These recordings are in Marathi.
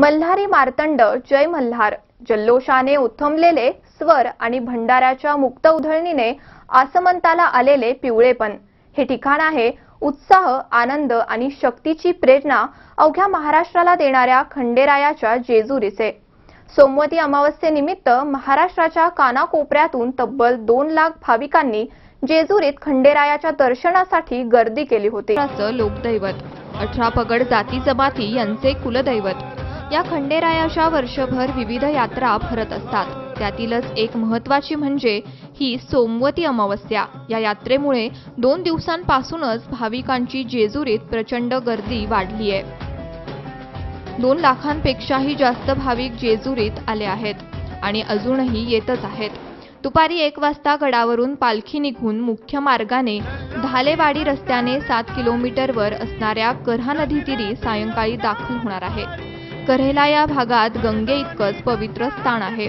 मल्हारी मार्तंड जय मल्हार. जल्लोषाने उथमलेले स्वर आणि भंडाऱ्याच्या मुक्त उधळणीने आसमंताला आलेले पिवळेपण. हे ठिकाण आहे उत्साह आनंद आणि शक्तीची प्रेरणा अवघ्या महाराष्ट्राला देणाऱ्या खंडेरायाच्या जेजुरीचे. सोमवती अमावस्येनिमित्त महाराष्ट्राच्या कानाकोपऱ्यातून तब्बल दोन लाख भाविकांनी जेजुरीत खंडेरायाच्या दर्शनासाठी गर्दी केली होती. लोकदैवत. अठरा पगड जाती जमाती यांचे कुलदैवत. या खंडेरायाच्या वर्षभर विविध यात्रा भरत असतात. त्यातीलच एक महत्वाची म्हणजे ही सोमवती अमावस्या. या यात्रेमुळे दोन दिवसांपासूनच भाविकांची जेजुरीत प्रचंड गर्दी वाढली आहे दोन लाखांपेक्षाही जास्त भाविक जेजुरीत आले आहेत आणि अजूनही येतच आहेत. दुपारी एक वाजता गडावरून पालखी निघून मुख्य मार्गाने धालेवाडी रस्त्याने सात किलोमीटरवर असणाऱ्या करहा नदीतीरी सायंकाळी दाखल होणार आहे. कऱ्हेला या भागात गंगे इतकंच पवित्र स्थान आहे.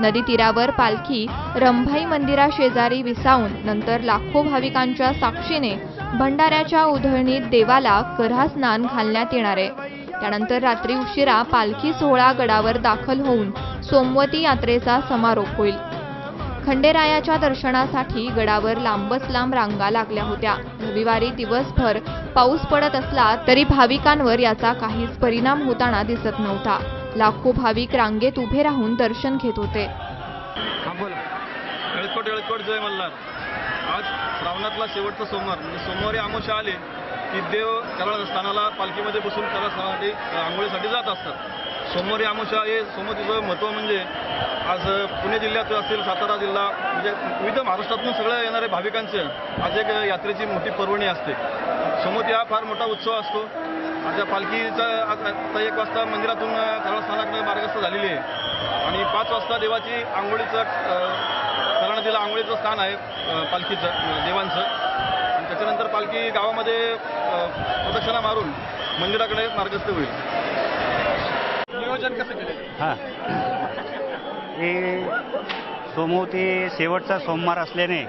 नदी तीरावर पालखी रंभाई मंदिरा शेजारी विसावून नंतर लाखो भाविकांच्या साक्षीने भंडाऱ्याच्या उधळणीत देवाला करहा स्नान घालण्यात येणार. आहे त्यानंतर रात्री उशिरा पालखी सोहळा गडावर दाखल होऊन सोमवती यात्रेचा समारोप होईल. खंडेरायाच्या दर्शनासाठी गडावर लांबच लांब रांगा लागल्या होत्या. रविवारी दिवसभर पाऊस पडत असला तरी भाविकांवर याचा काहीच परिणाम होताना दिसत नव्हता. लाखो भाविक रांगेत उभे राहून दर्शन घेत होते. हा जय मल्हार. आज श्रावणातला शेवटचा सोमवार. म्हणजे सोमवारी आमोशा आले की देव कराळ स्थानाला पालखीमध्ये बसून कराळ स्थानासाठी आंघोळीसाठी जात असतात. सोमवारी आमोशा हे सोमवतीचं महत्त्व म्हणजे आज पुणे जिल्ह्यात असेल सातारा जिल्हा म्हणजे विविध महाराष्ट्रातून सगळं येणारे भाविकांचं आज एक यात्रेची मोठी पर्वणी असते. सोमवती हा फार मोठा उत्सव असतो. आता पालखीचा आज- आता एक वाजता मंदिरातून कराळ स्थानाकडे मार्गस्थ झालेली आहे. आणि पाच वाजता देवाची आंघोळीचं नदीला आंघोळीचं स्थान आहे पालखीचं देवांचं. आणि त्याच्यानंतर पालखी गावामध्ये प्रदक्षिणा मारून मंदिराकडे मार्गस्थ होईल. नियोजन कसं केलं? हां. हे सोमवती शेवटचा सोमवार असल्याने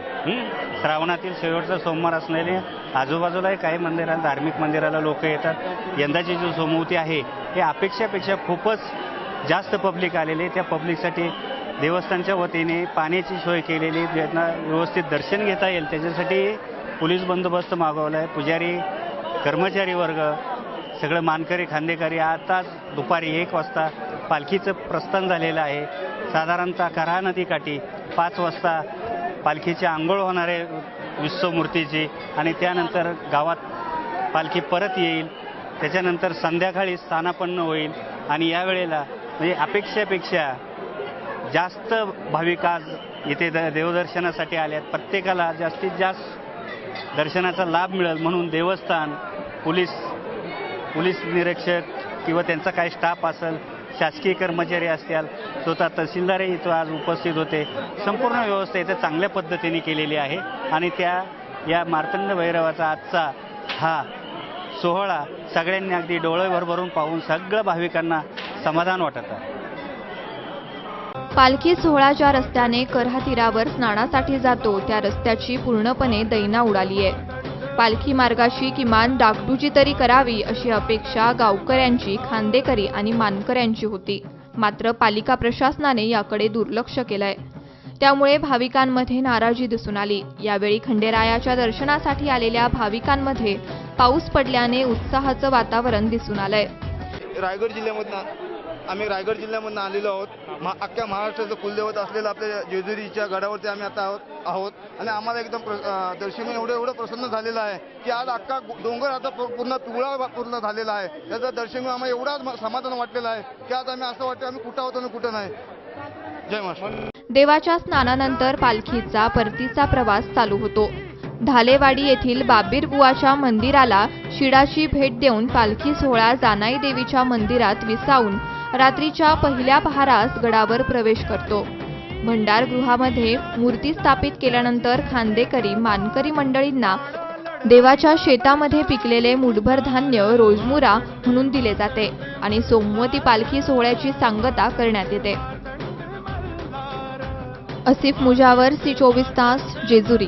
श्रावणातील शेवटचा सोमवार असल्याने आजूबाजूलाही काही मंदिरात धार्मिक मंदिराला लोक येतात. यंदाची जी सोमवती आहे हे अपेक्षापेक्षा खूपच जास्त पब्लिक आलेले त्या पब्लिकसाठी देवस्थानच्या वतीने पाण्याची सोय केलेली ज्यांना व्यवस्थित दर्शन घेता येईल त्याच्यासाठी पोलीस बंदोबस्त मागवला आहे. पुजारी कर्मचारी वर्ग सगळं मानकरी खांदेकरी आताच दुपारी एक वाजता पालखीचं प्रस्थान झालेलं आहे. साधारणतः करा नदीकाठी पाच वाजता पालखीची आंघोळ होणार आहे विश्वमूर्तीची आणि त्यानंतर गावात पालखी परत येईल. त्याच्यानंतर संध्याकाळी स्थानापन्न होईल आणि यावेळेला म्हणजे अपेक्षेपेक्षा जास्त भाविक आज इथे द देवदर्शनासाठी आल्यात आहेत प्रत्येकाला जास्तीत जास्त दर्शनाचा लाभ मिळेल म्हणून देवस्थान पोलीस पोलीस निरीक्षक किंवा त्यांचा काही स्टाफ असेल शासकीय कर्मचारी असतील स्वतः तहसीलदारही इथं आज उपस्थित होते. संपूर्ण व्यवस्था इथं चांगल्या पद्धतीने केलेली आहे. आणि त्या या मार्तंड भैरवाचा आजचा हा सोहळा सगळ्यांनी अगदी डोळे भरभरून पाहून सगळं भाविकांना समाधान वाटत आहे. पालखी सोहळा ज्या रस्त्याने करहा तीरावर स्नानासाठी जातो. त्या रस्त्याची पूर्णपणे दैना उडाली आहे. पालखी मार्गाशी किमान डागडुजी तरी करावी अशी अपेक्षा गावकऱ्यांची खांदेकरी आणि मानकऱ्यांची होती. मात्र पालिका प्रशासनाने याकडे दुर्लक्ष केलंय. त्यामुळे भाविकांमध्ये नाराजी दिसून आली. यावेळी खंडेरायाच्या दर्शनासाठी आलेल्या भाविकांमध्ये पाऊस पडल्याने उत्साहाचं वातावरण दिसून आलंय. रायगड जिल्ह्यामधनं आम्ही रायगड जिल्ह्यामधनं आलेलो आहोत. मा अख्ख्या महाराष्ट्राचं कुलदैवत असलेलं आपल्या जेजुरीच्या गडावरती आम्ही आता आहोत आहोत. आणि आम्हाला एकदम दर्शन एवढं एवढं प्रसन्न झालेलं आहे की आज अख्खा डोंगर आता पूर्ण पिवळा पूर्ण झालेला आहे. त्याचं दर्शन आम्हाला एवढा समाधान वाटलेलं आहे की आज आम्ही असं वाटतं आम्ही कुठं आहोत आणि कुठं नाही. जय महाराष्ट्र. देवाच्या स्नानानंतर पालखीचा परतीचा प्रवास चालू होतो. धालेवाडी येथील बाबीर बुवाच्या मंदिराला शिडाची भेट देऊन पालखी सोहळा जानाई देवीच्या मंदिरात विसावून रात्रीच्या पहिल्या पहारास गडावर प्रवेश करतो. भंडारगृहामध्ये मूर्ती स्थापित केल्यानंतर खांदेकरी मानकरी मंडळींना देवाच्या शेतामध्ये पिकलेले मुठभर धान्य रोजमुरा म्हणून दिले जाते आणि सोमवती पालखी सोहळ्याची सांगता करण्यात येते. असिफ मुजावर सी चोवीस तास जेजुरी